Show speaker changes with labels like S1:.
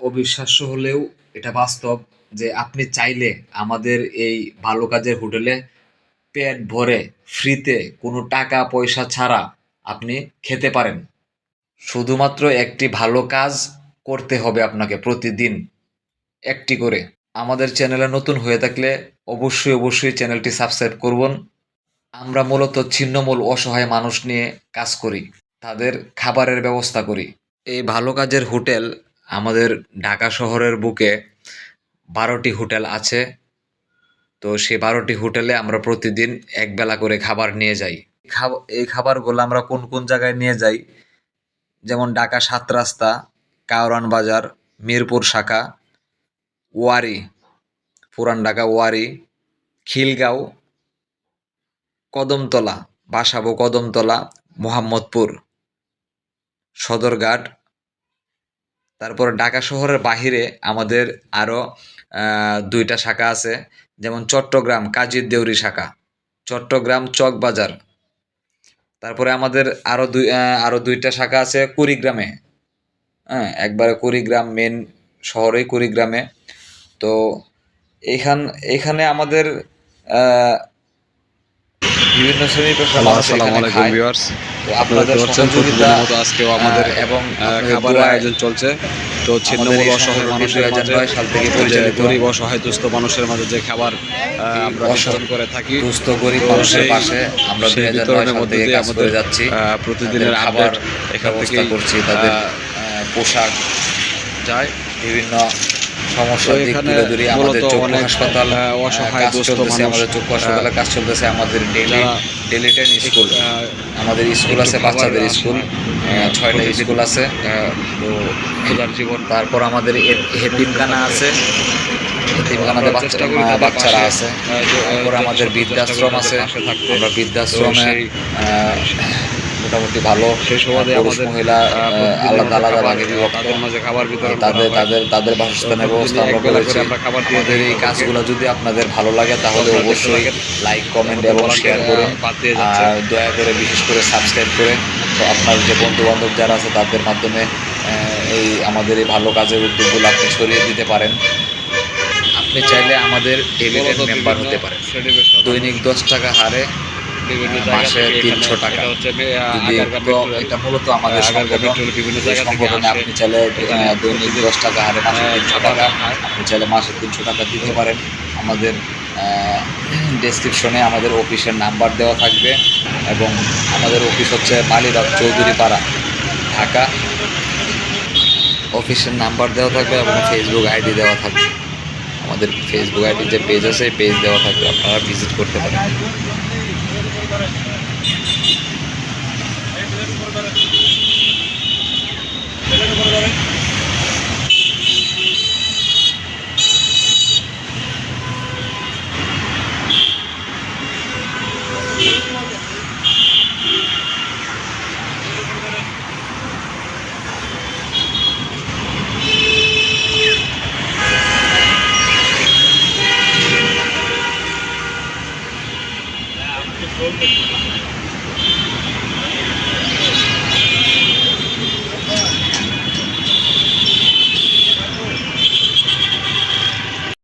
S1: অবিশ্বাস্য হলেও এটা বাস্তব যে আপনি চাইলে আমাদের এই ভালো কাজের হোটেলে পেট ভরে ফ্রিতে কোনো টাকা, পয়সা ছাড়া আপনি খেতে পারেন। শুধুমাত্র একটি ভালো কাজ করতে হবে আপনাকে প্রতিদিন একটি করে। আমাদের চ্যানেলে নতুন হয়ে থাকলে অবশ্যই অবশ্যই চ্যানেলটি সাবস্ক্রাইব করুন। আমরা মূলত ছিন্নমূল অসহায় মানুষ নিয়ে কাজ করি, তাদের খাবারের ব্যবস্থা করি। এই ভালো কাজের হোটেল আমাদের ঢাকা শহরের বুকে বারোটি হোটেল আছে। তো সেই বারোটি হোটেলে আমরা প্রতিদিন একবেলা করে খাবার নিয়ে যাই। এই খাবারগুলো আমরা কোন কোন জায়গায় নিয়ে যাই? যেমন ঢাকা সাত রাস্তা, কাওরান বাজার, মিরপুর শাখা, ওয়ারি, পুরান ঢাকা ওয়ারি, খিলগাঁও, কদমতলা, বাসাবো কদমতলা, মোহাম্মদপুর, সদরঘাট তারপর ঢাকা শহরের বাহিরে আমাদের আরও দুইটা শাখা আছে যেমন চট্টগ্রাম কাজীর দেউরি শাখা চট্টগ্রাম চকবাজার তারপরে আমাদের আরও দুই আরও দুইটা শাখা আছে কুড়িগ্রামে। হ্যাঁ একবারে কুড়িগ্রাম মেন শহরেই কুড়িগ্রামে। তো এইখান এখানে আমাদের বিভিন্ন শ্রেণির মানুষ এখানে আপনাদের সহযোগিতা
S2: আজকেও আমাদের
S1: এবং
S2: খাবারের আয়োজন চলছে তো ছিন্নমূল অসহায় মানুষের
S1: 2009
S2: মাঝে
S1: সাল থেকে পরিচালিত।
S2: গরিব অসহায় দুস্থ মানুষের মাঝে যে খাবার আমরা বিতরণ করে থাকি
S1: দুস্থ গরিব মানুষের পাশে আমরা
S2: সেই বিতরণের মধ্যে দিয়ে আমাদের
S1: যাচ্ছি
S2: প্রতিদিনের
S1: খাবার
S2: এখান থেকেই
S1: করছি তাদের পোশাক
S2: যায়
S1: বিভিন্ন সমস্যা দিক তুলে ধরি আমাদের চক্ষু হাসপাতাল
S2: আহ,
S1: আহ,
S2: অসহায়
S1: কাজ চলতেছে আমাদের চক্ষু হাসপাতালে কাজ চলতেছে আমাদের ডেলি ডেলি টেন স্কুল। আমাদের স্কুল আছে বাচ্চাদের স্কুল ছয়টা স্কুল আছে তো
S2: জীবন।
S1: তারপর আমাদের হেতিমখানা আছে। হেতিমখানাতে বাচ্চা বাচ্চারা আছে। তারপর আমাদের বৃদ্ধাশ্রম আছে। আমরা বৃদ্ধাশ্রমে মোটামুটি ভালো। পুরুষ
S2: আমাদের
S1: মহিলা আলাদা আলাদা ভাগে বিভক্ত
S2: তাদের মাঝে খাবার বিতরণ
S1: তাদের। তাদের তাদের বাসস্থানের ব্যবস্থা আমরা করেছি।
S2: আমরা খাবার দিয়ে
S1: আমাদের এই কাজগুলো যদি আপনাদের ভালো লাগে তাহলে অবশ্যই লাইক কমেন্ট এবং শেয়ার করুন। আর দয়া করে বিশেষ করে সাবস্ক্রাইব করে তো আপনার যে বন্ধু বান্ধব যারা আছে তাদের মাধ্যমে এই আমাদের এই ভালো কাজের উদ্যোগগুলো আপনি ছড়িয়ে দিতে পারেন। আপনি চাইলে আমাদের ডেলিটেড মেম্বার হতে পারেন। দৈনিক দশ টাকা হারে মাসে
S2: থেকে
S1: 300
S2: এখানে-
S1: টাকা।
S2: এটা
S1: মূলত আমাদের সংগঠন আপনি চাইলে দৈনিক দশ টাকা হারে মাসে তিনশো টাকা। আপনি চাইলে মাসে তিনশো টাকা দিতে পারেন। আমাদের ডেসক্রিপশনে আমাদের অফিসের নাম্বার দেওয়া থাকবে এবং আমাদের অফিস হচ্ছে মালিবাগ চৌধুরী পাড়া ঢাকা। অফিসের নাম্বার দেওয়া থাকবে এবং ফেসবুক আইডি দেওয়া থাকবে। আমাদের ফেসবুক আইডি যে পেজ আছে পেজ দেওয়া থাকবে। আপনারা ভিজিট করতে পারেন। করে Vou